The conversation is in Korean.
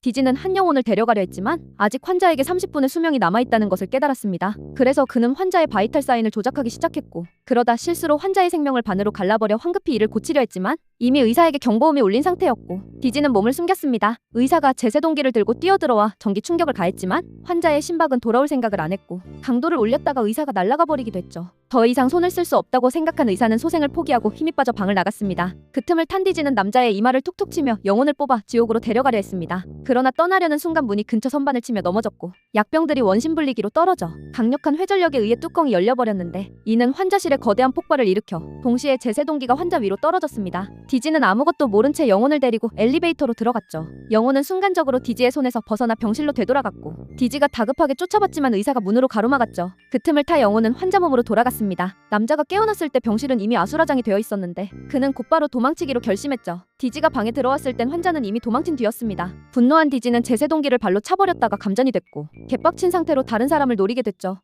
디지는 한 영혼을 데려가려 했지만 아직 환자에게 30분의 수명이 남아있다는 것을 깨달았습니다. 그래서 그는 환자의 바이탈 사인을 조작하기 시작했고 그러다 실수로 환자의 생명을 반으로 갈라버려 황급히 이를 고치려 했지만 이미 의사에게 경보음이 울린 상태였고 디지는 몸을 숨겼습니다. 의사가 제세동기를 들고 뛰어들어와 전기 충격을 가했지만 환자의 심박은 돌아올 생각을 안 했고 강도를 올렸다가 의사가 날아가 버리기도 했죠. 더 이상 손을 쓸 수 없다고 생각한 의사는 소생을 포기하고 힘이 빠져 방을 나갔습니다. 그 틈을 탄 디지는 남자의 이마를 툭툭 치며 영혼을 뽑아 지옥으로 데려가려 했습니다. 그러나 떠나려는 순간 문이 근처 선반을 치며 넘어졌고 약병들이 원심불리기로 떨어져 강력한 회전력에 의해 뚜껑이 열려버렸는데 이는 환자실에 거대한 폭발을 일으켜 동시에 제세 동기가 환자 위로 떨어졌습니다. 디지는 아무것도 모른 채 영혼을 데리고 엘리베이터로 들어갔죠. 영혼은 순간적으로 디지의 손에서 벗어나 병실로 되돌아갔고 디지가 다급하게 쫓아봤지만 의사가 문으로 가로막았죠. 그 틈을 타 영혼은 환자 몸으로 돌아갔습니다. 남자가 깨어났을 때 병실은 이미 아수라장이 되어 있었는데 그는 곧바로 도망치기로 결심했죠. 디지가 방에 들어왔을 땐 환자는 이미 도망친 뒤였습니다. 분노한 디지는 제세 동기를 발로 차버렸다가 감전이 됐고 개빡친 상태로 다른 사람을 노리게 됐죠.